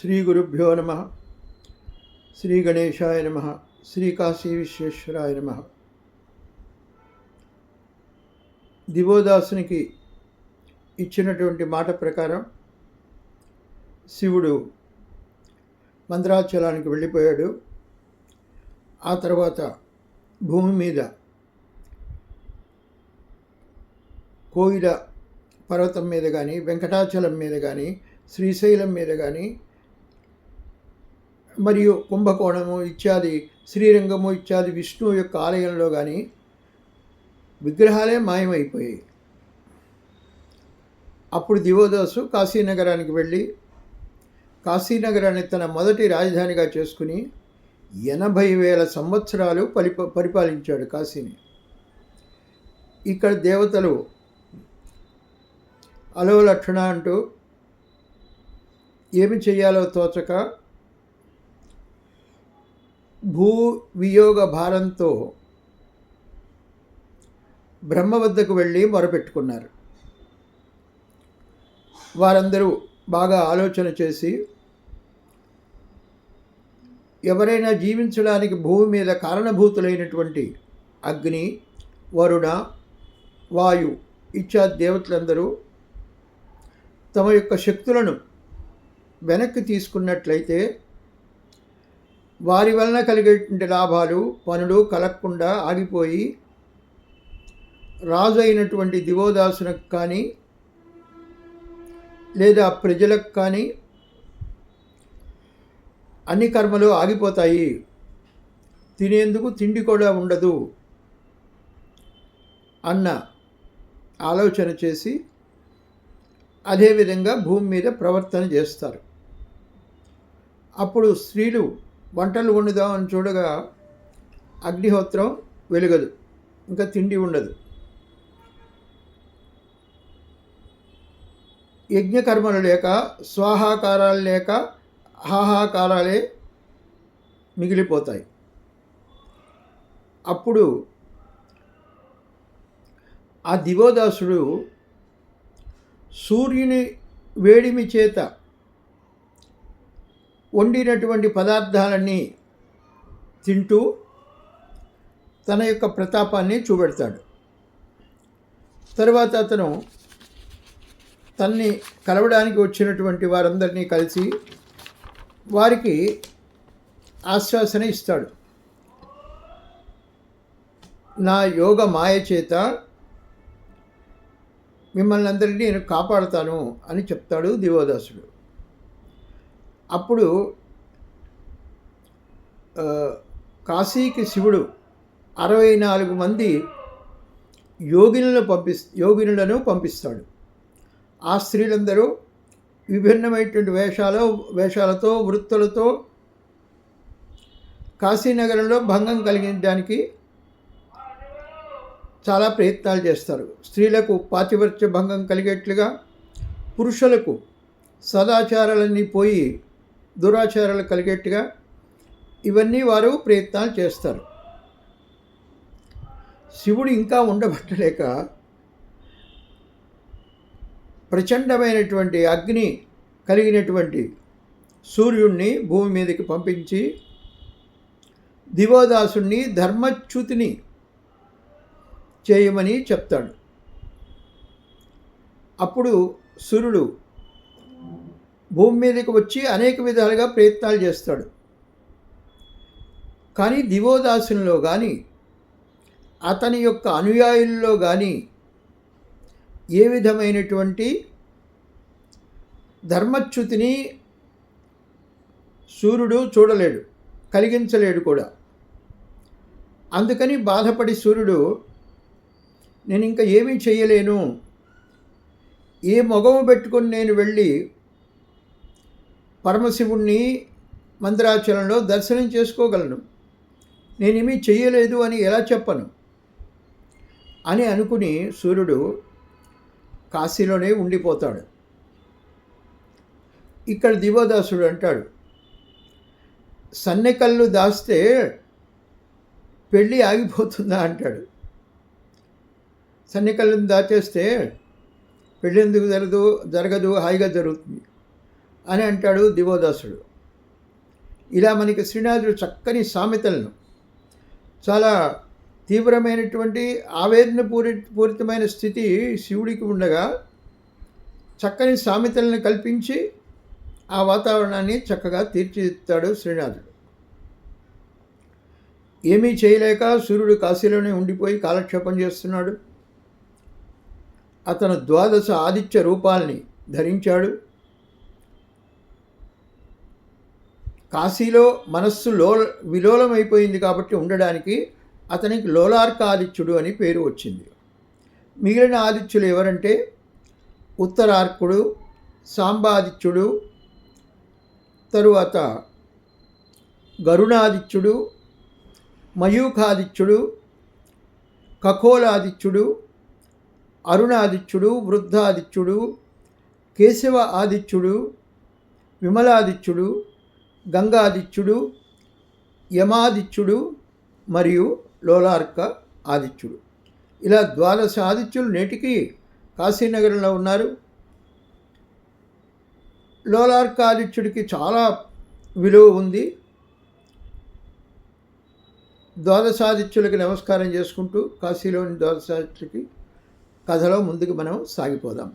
శ్రీ గురుభ్యో నమ. శ్రీ గణేశాయ నమ. శ్రీ కాశీ విశ్వేశ్వరాయ నమ. దివోదాసునికి ఇచ్చినటువంటి మాట ప్రకారం శివుడు మంత్రాచలానికి వెళ్ళిపోయాడు. ఆ తర్వాత భూమి మీద కోయిల పర్వతం మీద కానీ వెంకటాచలం మీద కానీ శ్రీశైలం మీద కానీ మరియు కుంభకోణము ఇత్యాది శ్రీరంగము ఇత్యాది విష్ణువు యొక్క ఆలయంలో కానీ విగ్రహాలే మాయమైపోయాయి. అప్పుడు దివోదాసు కాశీనగరానికి వెళ్ళి కాశీనగరాన్ని తన మొదటి రాజధానిగా చేసుకుని ఎనభై వేల సంవత్సరాలు పరిప పరిపాలించాడు కాశీని. ఇక్కడ దేవతలు అలో లక్షణ అంటూ ఏమి చేయాలో తోచక భూ వియోగ భారంతో బ్రహ్మ వద్దకు వెళ్ళి మొరపెట్టుకున్నారు. వారందరూ బాగా ఆలోచన చేసి ఎవరైనా జీవించడానికి భూమి మీద కారణభూతులైనటువంటి అగ్ని వరుణ వాయు ఇత్యాది దేవతలందరూ తమ యొక్క శక్తులను వెనక్కి తీసుకున్నట్లయితే వారి వలన కలిగేటువంటి లాభాలు పనులు కలగకుండా ఆగిపోయి రాజు అయినటువంటి దివోదాసునకు కానీ లేదా ప్రజలకు కానీ అన్ని కర్మలు ఆగిపోతాయి. తినేందుకు తిండి కూడా ఉండదు అన్న ఆలోచన చేసి అదేవిధంగా భూమి మీద ప్రవర్తన చేస్తారు. అప్పుడు స్త్రీలు వంటలు వండుదామని చూడగా అగ్నిహోత్రం వెలుగదు ఇంకా తిండి ఉండదు. యజ్ఞకర్మలు లేక స్వాహాకారాలు లేక హాహాకారాలే మిగిలిపోతాయి. అప్పుడు ఆ దివోదాసుడు సూర్యుని వేడిమి చేత వండినటువంటి పదార్థాలన్నీ తింటూ తన యొక్క ప్రతాపాన్ని చూపెడతాడు. తర్వాత అతను తన్ని కలవడానికి వచ్చినటువంటి వారందరినీ కలిసి వారికి ఆశ్వాసన ఇస్తాడు. నా యోగ మాయ చేత మిమ్మల్ని అందరినీ నేను కాపాడుతాను అని చెప్తాడు దివోదాసుడు. అప్పుడు కాశీకి శివుడు అరవై నాలుగు మంది యోగినులను పంపి యోగినులను పంపిస్తాడు. ఆ స్త్రీలందరూ విభిన్నమైనటువంటి వేషాలు వేషాలతో వృత్తులతో కాశీనగరంలో భంగం కలిగించడానికి చాలా ప్రయత్నాలు చేస్తారు. స్త్రీలకు పాతివర్త్య భంగం కలిగేట్లుగా పురుషులకు సదాచారాలన్నీ పోయి దురాచారాలు కలిగేట్టుగా ఇవన్నీ వారు ప్రయత్నాలు చేస్తారు. శివుడు ఇంకా ఉండబట్టలేక ప్రచండమైనటువంటి అగ్ని కలిగినటువంటి సూర్యుణ్ణి భూమి మీదకి పంపించి దివోదాసుణ్ణి ధర్మచ్యుతిని చేయమని చెప్తాడు. అప్పుడు సూర్యుడు భూమి మీదకి వచ్చి అనేక విధాలుగా ప్రయత్నాలు చేస్తాడు. కానీ దివోదాసునిలో కానీ అతని యొక్క అనుయాయుల్లో కానీ ఏ విధమైనటువంటి ధర్మచ్యుతిని సూర్యుడు చూడలేడు కలిగించలేడు కూడా. అందుకని బాధపడి సూర్యుడు నేను ఇంకా ఏమీ చేయలేను. ఏ మొగము పెట్టుకొని నేను వెళ్ళి పరమశివుణ్ణి మందిరాచలంలో దర్శనం చేసుకోగలను. నేనేమీ చెయ్యలేదు అని ఎలా చెప్పను? అని అనుకుని సూర్యుడు కాశీలోనే ఉండిపోతాడు. ఇక్కడ దివోదాసుడు అంటాడు సన్నెకల్లు దాస్తే పెళ్ళి ఆగిపోతుందా? అంటాడు. సన్నికళ్ళను దాచేస్తే పెళ్ళి ఎందుకు జరగదు జరగదు హాయిగా జరుగుతుంది. అని అంటాడు దివోదాసుడు. ఇలా మనకి శ్రీనాథుడు చక్కని సామెతలను చాలా తీవ్రమైనటువంటి ఆవేదన పూరి పూరితమైన స్థితి శివుడికి ఉండగా చక్కని సామెతలను కల్పించి ఆ వాతావరణాన్ని చక్కగా తీర్చిదిద్దుతాడు శ్రీనాథుడు. ఏమీ చేయలేక సూర్యుడు కాశీలోనే ఉండిపోయి కాలక్షేపం చేస్తున్నాడు. అతను ద్వాదశ ఆదిత్య రూపాల్ని ధరించాడు. కాశీలో మనస్సు లో విలోలమైపోయింది కాబట్టి ఉండడానికి అతనికి లోలార్క ఆదిత్యుడు అని పేరు వచ్చింది. మిగిలిన ఆదిత్యులు ఎవరంటే ఉత్తరార్కుడు సాంబాదిత్యుడు తరువాత గరుణాదిత్యుడు మయూఖాదిత్యుడు ఖగోళాదిత్యుడు అరుణాదిత్యుడు వృద్ధాదిత్యుడు కేశవ ఆదిత్యుడు విమలాదిత్యుడు గంగాదిత్యుడు యమాదిత్యుడు మరియు లోలార్క ఆదిత్యుడు. ఇలా ద్వాదశ ఆదిత్యులు నేటికి కాశీనగరంలో ఉన్నారు. లోలార్క ఆదిత్యుడికి చాలా విలువ ఉంది. ద్వాదశాదిత్యులకి నమస్కారం చేసుకుంటూ కాశీలోని ద్వాదశాదిత్యులకి కథలో ముందుకు మనం సాగిపోదాం.